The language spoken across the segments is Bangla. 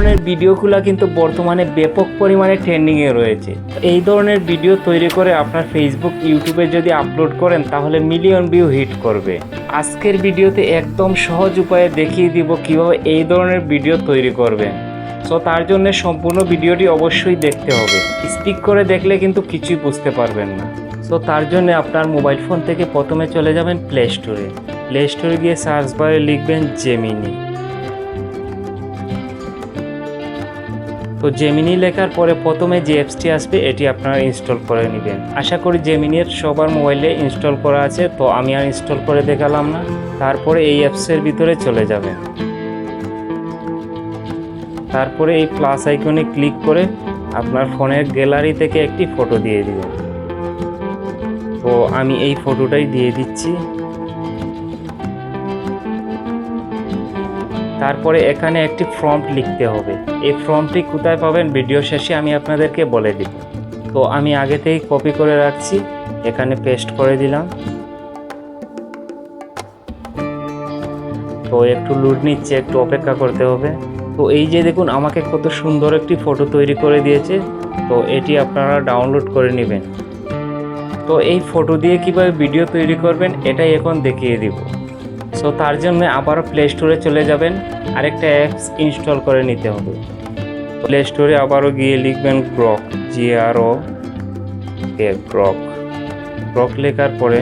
ধরনের ভিডিওগুলো কিন্তু বর্তমানে ব্যাপক পরিমাণে ট্রেন্ডিংয়ে রয়েছে। এই ধরনের ভিডিও তৈরি করে আপনার ফেসবুক ইউটিউবে যদি আপলোড করেন, তাহলে মিলিয়ন ভিউ হিট করবে। আজকের ভিডিওতে একদম সহজ উপায়ে দেখিয়ে দিব কীভাবে এই ধরনের ভিডিও তৈরি করবেন। সো তার জন্য সম্পূর্ণ ভিডিওটি অবশ্যই দেখতে হবে। স্পিক করে দেখলে কিন্তু কিছুই বুঝতে পারবেন না। সো তার জন্য আপনার মোবাইল ফোন থেকে প্রথমে চলে যাবেন প্লে স্টোরে প্লে স্টোরে গিয়ে সার্চ বারে লিখবেন জেমিনি তো জেমিনি লেখার পরে প্রথমে যে অ্যাপসটি আসবে, এটি আপনারা ইনস্টল করে নেবেন। আশা করি জেমিনির সবার মোবাইলে ইনস্টল করা আছে, তো আমি আর ইনস্টল করে দেখালাম না। তারপরে এই অ্যাপসের ভিতরে চলে যাবেন। তারপরে এই প্লাস আইকনে ক্লিক করে আপনার ফোনের গ্যালারি থেকে একটি ফটো দিয়ে দিবেন। তো আমি এই ফটোটাই দিয়ে দিচ্ছি। তারপরে এখানে একটি ফর্মট লিখতে হবে। এই ফর্মটি কোথায় পাবেন? ভিডিও শেষে আমি আপনাদেরকে বলে দিব। তো আমি আগে থেকেই কপি করে রাখছি। এখানে পেস্ট করে দিলাম। তো একটু লুড নিচ্ছে, একটু অপেক্ষা করতে হবে। তো এই যে দেখুন, আমাকে কত সুন্দর একটি ফটো তৈরি করে দিয়েছে। তো এটি আপনারা ডাউনলোড করে নেবেন। তো এই ফটো দিয়ে কীভাবে ভিডিও তৈরি করবেন, এটাই এখন দেখিয়ে দিব। সো তার জন্য আবারও প্লে স্টোরে চলে যাবেন। আরেকটা অ্যাপস ইনস্টল করে নিতে হবে। প্লে স্টোরে আবারও গিয়ে লিখবেন Grok G R O Grok Grok লেখার পরে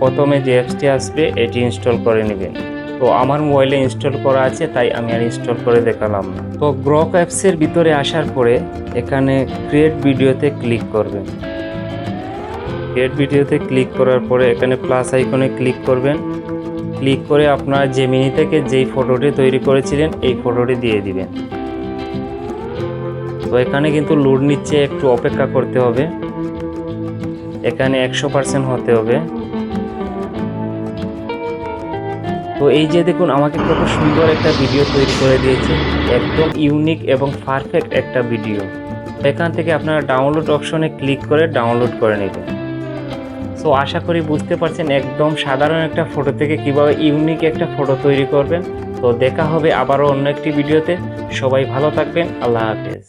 প্রথমে যে অ্যাপসটি আসবে, এটি ইনস্টল করে নেবেন। তো আমার মোবাইলে ইনস্টল করা আছে, তাই আমি আর ইনস্টল করে দেখালাম না। তো গ্রক অ্যাপসের ভিতরে আসার পরে এখানে ক্রিয়েট ভিডিওতে ক্লিক করবেন। ক্রিয়েট ভিডিওতে ক্লিক করার পরে এখানে প্লাস আইকনে ক্লিক করবেন। ক্লিক করে আপনার জেমিনি থেকে যেই ফটোটি তৈরি করেছিলেন, এই ফটোটি দিয়ে দিবেন। তো এখানে কিন্তু লোড নিচ্ছে, একটু অপেক্ষা করতে হবে। এখানে একশো পার্সেন্ট হতে হবে। তো এই যে দেখুন, আমাকে কত সুন্দর একটা ভিডিও তৈরি করে দিয়েছে। একদম ইউনিক এবং পারফেক্ট একটা ভিডিও এখান থেকে আপনারা ডাউনলোড অপশনে ক্লিক করে ডাউনলোড করে নেবেন। সো আশা করি বুঝতে পারছেন একদম সাধারণ একটা ফটো থেকে কীভাবে ইউনিক একটা ফটো তৈরি করবেন। তো দেখা হবে আবারও অন্য একটি ভিডিওতে সবাই ভালো থাকবেন। আল্লাহ হাফেজ।